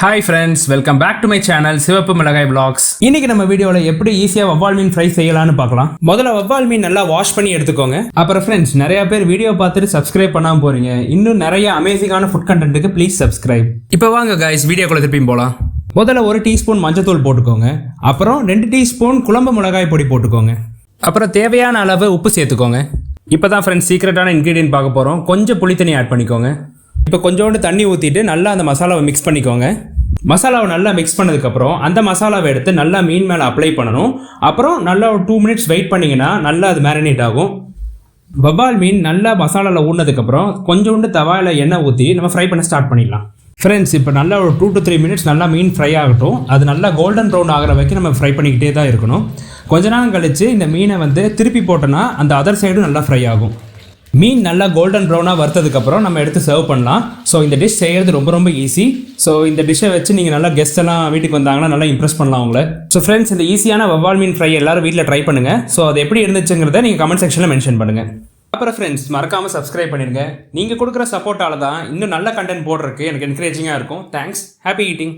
Hi friends welcome back to my channel சிவப்பு மிளகாய் vlogs. இன்னைக்கு நம்ம வீடியோவில் எப்படி ஈஸியாக வவ்வால் மீன் ஃப்ரை செய்யலாம்னு பார்க்கலாம். முதல்ல வவ்வால் மீன் நல்லா வாஷ் பண்ணி எடுத்துக்கோங்க. அப்புறம் ஃப்ரெண்ட்ஸ் நிறைய பேர் வீடியோ பார்த்துட்டு சப்ஸ்கிரைப் பண்ணாமல் போறீங்க. இன்னும் நிறைய அமேசிங்கான ஃபுட் கண்டென்ட்டுக்கு ப்ளீஸ் சப்ஸ்கிரைப் இப்போ வாங்க கைஸ் வீடியோக்குள்ள திருப்பியும் போகலாம் முதல்ல ஒரு டீஸ்பூன் மஞ்சத்தூள் போட்டுக்கோங்க. அப்புறம் ரெண்டு டீஸ்பூன் குழம்பு மிளகாய் பொடி போட்டுக்கோங்க. அப்புறம் தேவையான அளவு உப்பு சேர்த்துக்கோங்க. இப்போ தான் ஃப்ரெண்ட்ஸ் சீக்ரெட்டான இன்க்ரீடியன்ட் பார்க்க போகிறோம் கொஞ்சம் புளித்தண்ணி ஆட் பண்ணிக்கோங்க. இப்போ கொஞ்சோண்டு தண்ணி ஊற்றிட்டு நல்லா அந்த மசாலாவை மிக்ஸ் பண்ணிக்கோங்க. மசாலாவை நல்லா மிக்ஸ் பண்ணதுக்கப்புறம் அந்த மசாலாவை எடுத்து நல்லா மீன் மேலே அப்ளை பண்ணணும். அப்புறம் நல்லா ஒரு டூ மினிட்ஸ் வெயிட் பண்ணிங்கன்னா நல்லா அது மேரினேட் ஆகும். வவ்வால் மீன் நல்லா மசாலாவில் ஊடினதுக்கப்புறம் கொஞ்சோண்டு தவாயில் எண்ணெய் ஊற்றி நம்ம ஃப்ரை பண்ண ஸ்டார்ட் பண்ணிடலாம். ஃப்ரெண்ட்ஸ் இப்போ நல்லா ஒரு டூ டு த்ரீ மினிட்ஸ் நல்லா மீன் ஃப்ரை ஆகட்டும். அது நல்லா கோல்டன் ப்ரௌன் ஆகிற வரைக்கும் நம்ம ஃப்ரை பண்ணிக்கிட்டே தான் இருக்கணும். கொஞ்ச நேரம் கழித்து இந்த மீனை வந்து திருப்பி போட்டோன்னா அந்த அதர் சைடும் நல்லா ஃப்ரை ஆகும். மீன் நல்லா கோல்டன் ப்ரௌனாக வறுத்ததுக்கப்புறம் நம்ம எடுத்து சர்வ் பண்ணலாம். ஸோ இந்த டிஷ் செய்கிறது ரொம்ப ரொம்ப ஈஸி ஸோ இந்த டிஷ்ஷை வச்சு நீங்கள் நல்லா கெஸ்ட் எல்லாம் வீட்டுக்கு வந்தாங்கன்னா நல்லா இம்ப்ரெஸ் பண்ணலாம் உங்களை. ஸோ ஃப்ரெண்ட்ஸ் இந்த ஈஸியான வவ்வால் மீன் ஃப்ரை எல்லாரும் வீட்டில் ட்ரை பண்ணுங்கள் ஸோ அது எப்படி இருந்துச்சுங்கிறத நீங்கள் கமெண்ட் செக்ஷனில் மென்ஷன் பண்ணுங்கள் அப்புறம் ஃப்ரெண்ட்ஸ் மறக்காமல் சப்ஸ்கிரைப் பண்ணிடுங்க நீங்கள் கொடுக்குற சப்போர்ட்டால தான் இன்னும் நல்ல கண்டென்ட் போடுறதுக்கு எனக்கு என்கரேஜிங்காக இருக்கும். Thanks happy eating